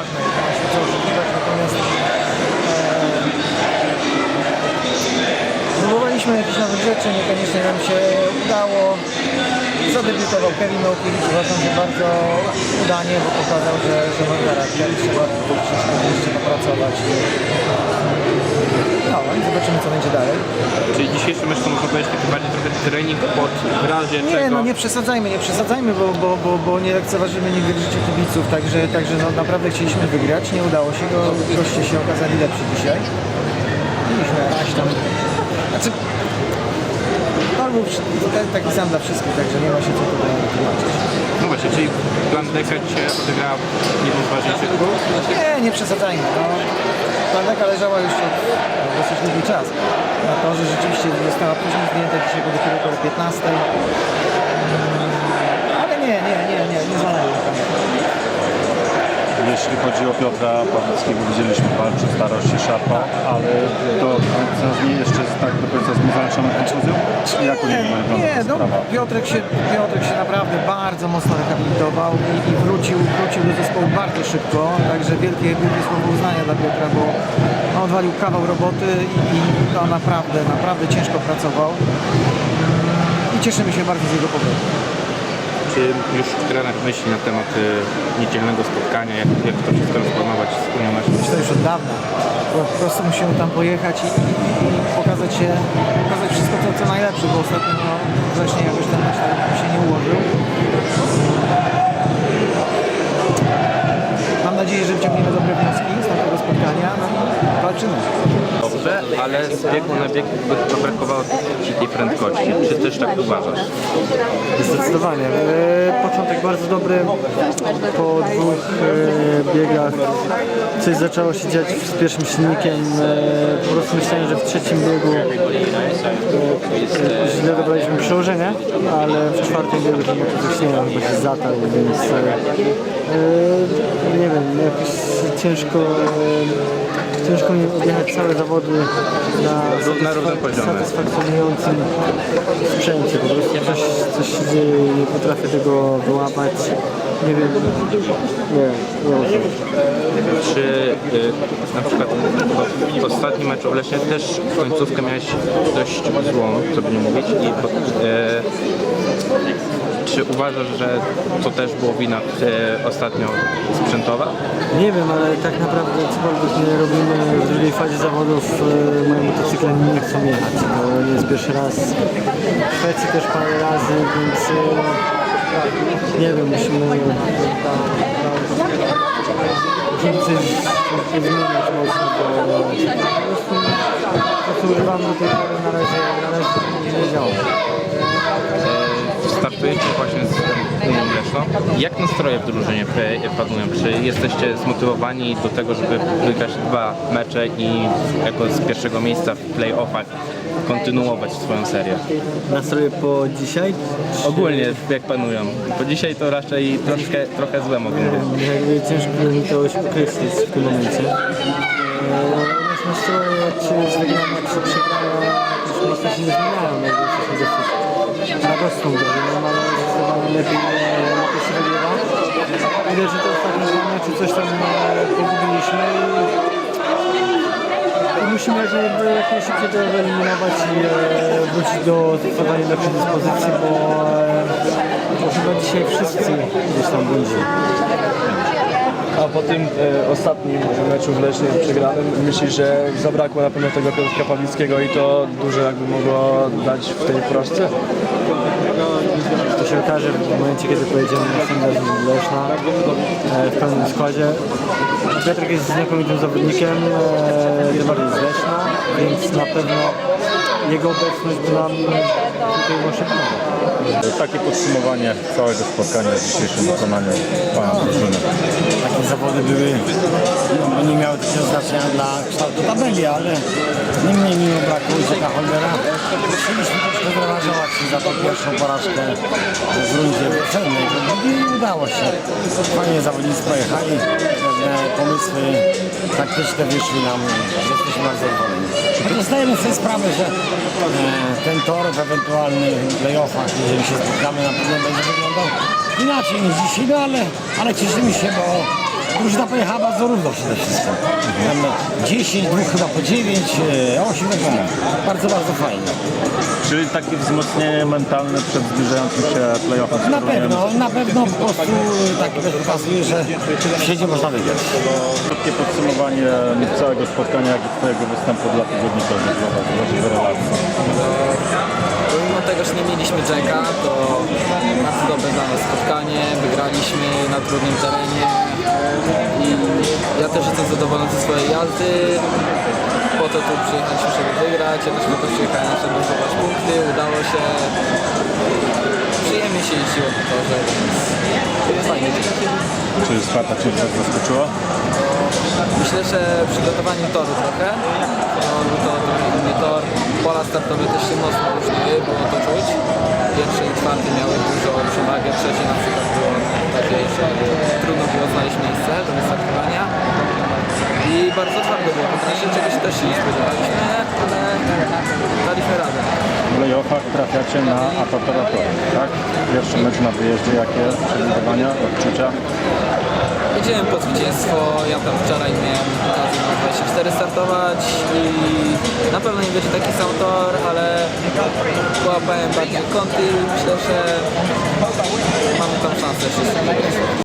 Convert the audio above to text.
ważne, się co oszukiwać, natomiast e, próbowaliśmy jakichś nowych rzeczy, niekoniecznie nam się udało. Zadebiutował Kevin Okiewicz, uważam, że bardzo udanie, bo pokazał, że, że ma charakter, trzeba jeszcze popracować. No i zobaczymy, co będzie dalej. Czyli dzisiejszy mecz to można powiedzieć taki bardziej trochę trening pod w razie Nie, czego... no nie przesadzajmy, nie przesadzajmy, bo, bo, bo, bo nie lekceważymy nigdy życie kibiców, także, także no, naprawdę chcieliśmy wygrać, nie udało się, go, goście się okazali lepsi dzisiaj. Mieliśmy jakiś tam... Znaczy, był taki sam dla wszystkich, także nie ma się co tutaj tłumaczyć. No właśnie, czyli plan Deka dzisiaj odegrał jedną z ważniejszych ról. Nie, nie przesadzajmy. No. Planeka leżała już od dosyć długi czas. Na to, że rzeczywiście została później zdjęta dzisiaj go dopiero około 15. Mm, Ale nie, nie, nie, nie, nie zależy. Jeśli chodzi o Piotra Pawlickiego, widzieliśmy walczył, starał się, szarpał, ale do końca nie jeszcze tak do końca związany kontuzją? Czy jak u niego Nie, no? Piotrek się, Piotrek się naprawdę bardzo mocno rehabilitował i, i wrócił, wrócił do zespołu bardzo szybko, także wielkie, wielkie słowo uznania dla Piotra, bo on odwalił kawał roboty i, i no, naprawdę, naprawdę ciężko pracował i cieszymy się bardzo z jego powrotu. Czy już trener myśli na temat y, niedzielnego spotkania, jak, jak to wszystko rozplanować z Unią? Myślę już od dawna. Po, prostu musimy tam pojechać i, i, i pokazać się, pokazać wszystko co, co najlepsze, bo ostatnio no, wrześniej jakoś ten mecz tak się nie ułożył. Ale z biegu na bieg to brakowało ci tej prędkości. Czy też tak uważasz? Zdecydowanie. E, Początek bardzo dobry. Po dwóch e, biegach coś zaczęło się dziać z pierwszym silnikiem. E, Po prostu myślałem, że w trzecim biegu źle dobraliśmy przełożenie, ale w czwartym biegu to coś nie wiem, się zatarł, więc nie wiem, jakoś ciężko ciężko mi objechać całe zawody na, Na równym poziomie. satysfakcjonującym sprzęcie. Po prostu coś, coś się dzieje i nie potrafię tego wyłapać. Nie wiem. Nie, nie wiem. Czy y, na przykład w ostatnim meczu w Lesznie też końcówkę miałeś dość złą, co by nie mówić, i y, czy uważasz, że to też było wina y, ostatnio sprzętowa? Nie wiem, ale tak naprawdę cokolwiek nie robimy w drugiej fazie zawodów, e, moje motocykle nie chcą jechać. To nie jest pierwszy raz. W Szwecji też parę razy, więc e, nie wiem, musimy musimy coś coś zmieniać mocno, bo po prostu to, co używamy do tej pory na razie, na razie nie działa. Właśnie z Unią Leszno. Jak nastroje w drużynie panują? Czy jesteście zmotywowani do tego, żeby wygrać dwa mecze i jako z pierwszego miejsca w playoffach kontynuować swoją serię? Nastroje po dzisiaj? Ogólnie jak panują? Bo dzisiaj to raczej troszkę, trochę złe mogą być. Jakby ciężko mi to określić w tym momencie. Eee, Nasze nastroje, czy z wygrana, czy przegrana, już mocno się nie zmieniają. Jakby jesteśmy dosyć radosną drużyną, ale zdecydowanie lepiej, lepiej się że to ostatnie dwa mecze coś tam e, pogubiliśmy i musimy jak, naj, jak najszybciej to wyeliminować i e, wrócić do zdecydowanie lepszej dyspozycji, bo e, chyba dzisiaj wszyscy gdzieś tam błądzili. A po tym e, ostatnim meczu w Lesznie przegranym myślisz, że zabrakło na pewno tego Piotrka Pawlickiego i to dużo jakby mogło dać w tej porażce? Okaże w momencie, kiedy pojedziemy na Sanders z Leszna e, w pełnym składzie. Piotrek jest znakomitym zawodnikiem, e, najbardziej z Leszna, więc na pewno jego obecność by nam tutaj może pomagać. Takie podsumowanie całego spotkania w dzisiejszym wykonaniu Pana drużyny. takie zawody były, no nie miały takiego znaczenia dla kształtu tabeli, ale niemniej mimo braku Jacka Holdera chcieliśmy troszkę zrewanżować się za tą pierwszą porażkę w rundzie wiosennej i udało się. Fajnie zawodnicy pojechali, pewne pomysły taktyczne wyszły nam, jesteśmy bardzo zadowoleni. Zdajemy sobie sprawę, że e, ten tor w ewentualnych playoffach, jeżeli się spotkamy, na pewno będzie wyglądał inaczej niż dzisiaj, no ale, ale cieszymy się, bo drużyna pojechała bardzo równo przede wszystkim. Tam 10, dwóch chyba po 9, 8 wiadomo. Bardzo, bardzo fajnie. Czyli takie wzmocnienie mentalne przed zbliżającym się playoffem Na pewno, na pewno po prostu tak pokazuje, że w można wygrać. Krótkie podsumowanie całego spotkania, jak i Twojego występu dla tygodnikowych w relacji. Że nie mieliśmy Jacka, to bardzo dobre dla nas spotkanie, wygraliśmy na trudnym terenie i ja też jestem zadowolony ze swojej jazdy. Po to tu przyjechaliśmy, żeby wygrać, ja też po to przyjechałem, żeby zdobywać punkty, udało się. Przyjemnie się jeździło po torze, więc fajnie. Czy Sparta Cię coś zaskoczyła? Myślę, że przygotowanie toru trochę. To, to inny tor. Pola startowe też się mocno różniły, było to czuć. Pierwszy i czwarty miały dużo przewagę, trzecie na przykład było takie, że trudno było znaleźć miejsce do wystartowania. I bardzo twardo było, w razie czegoś też się nie spodziewaliśmy, ale daliśmy radę. W playoffach trafiacie na Apatorator, tak? Pierwszy mecz na wyjeździe, jakie przewidywania, odczucia? Jedziemy po zwycięstwo, ja tam wczoraj miałem okazję na 24 startować i na pewno nie będzie taki sam tor, ale połapałem bardziej kąty i myślę, że mamy tam szansę.